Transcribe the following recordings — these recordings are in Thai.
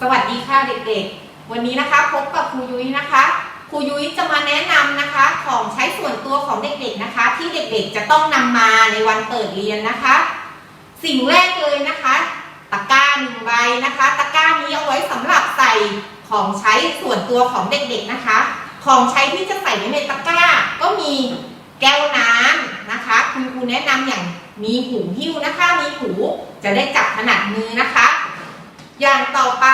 สวัสดีค่ะเด็กๆ วันนี้นะคะพบกับครูยุ้ยนะคะ ครูยุ้ยจะมาแนะนำนะคะของใช้ส่วนตัวของเด็กๆนะคะ ที่เด็กๆจะต้องนำมาในวันเปิดเรียนนะคะ สิ่งแรกเลยนะคะ ตะกร้าหนึ่งใบนะคะ ตะกร้านี้เอาไว้สำหรับใส่ของใช้ส่วนตัวของเด็กๆนะคะ ของใช้ที่จะใส่ไว้ในตะกร้า ก็มีแก้วน้ำนะคะคุณครูแนะนำอย่างมีหูหิ้วนะคะ มีหูจะได้จับถนัดมือนะคะ อย่างต่อไป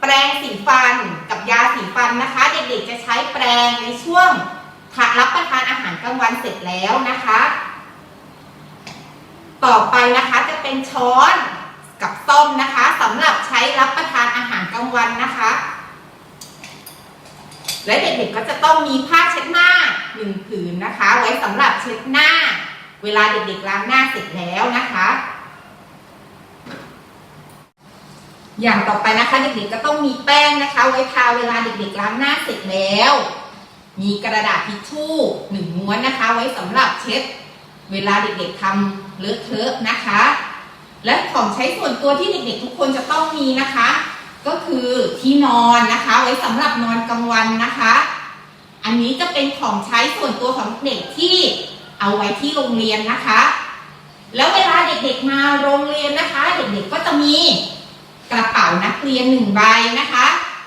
แปรงสีฟันกับยาสีฟันนะคะ เด็กๆจะใช้แปรงในช่วงทารับประทานอาหารกลางวันเสร็จแล้วนะคะ ต่อไปนะคะจะเป็นช้อนกับส้อมนะคะสำหรับใช้รับประทานอาหารกลางวันนะคะ และเด็กๆก็จะต้องมีผ้าเช็ดหน้าหนึ่งผืนนะคะ ไว้สำหรับเช็ดหน้า เวลาเด็กๆล้างหน้าเสร็จแล้วนะคะ อย่างต่อไปนะคะ เด็กๆก็ต้องมีแป้งนะคะ ไว้ทาเวลาเด็กๆล้างหน้าเสร็จแล้ว มีกระดาษทิชชู่หนึ่งม้วนนะคะ ไว้สำหรับเช็ด เวลาเด็กๆทำเลอะเทอะนะคะ และของใช้ส่วนตัวที่เด็กๆ ทุกคนจะต้องมีนะคะ ก็คือที่นอนนะคะ ไว้สำหรับนอนกลางวันนะคะ อันนี้จะเป็นของใช้ส่วนตัวของเด็กที่เอาไว้ที่โรงเรียนนะคะ แล้วเวลาเด็กๆมาโรงเรียนนะคะ เด็กๆก็จะมี กระเป๋านักเรียนหนึ่งใบนะคะ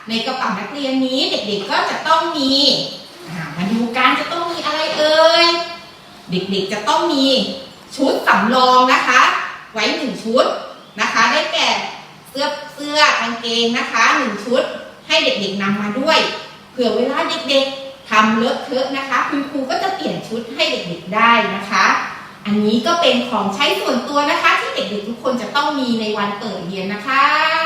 ในกระเป๋านักเรียนนี้เด็กๆก็จะต้องมีมาดูกันจะต้องมีอะไรเอ่ยเด็กๆจะต้องมีชุดสำรองนะคะ ไว้หนึ่งชุดนะคะ ได้แก่เสื้อเสื้อกางเกงนะคะหนึ่งชุดให้เด็กๆนำมาด้วย เผื่อเวลาเด็กๆทำเลอะเทอะนะคะคุณครูก็จะเปลี่ยนชุดให้เด็กๆได้นะคะ อันนี้ก็เป็นของใช้ส่วนตัวนะคะ เด็กๆทุกคนจะต้องมีในวันเปิดเรียนนะคะ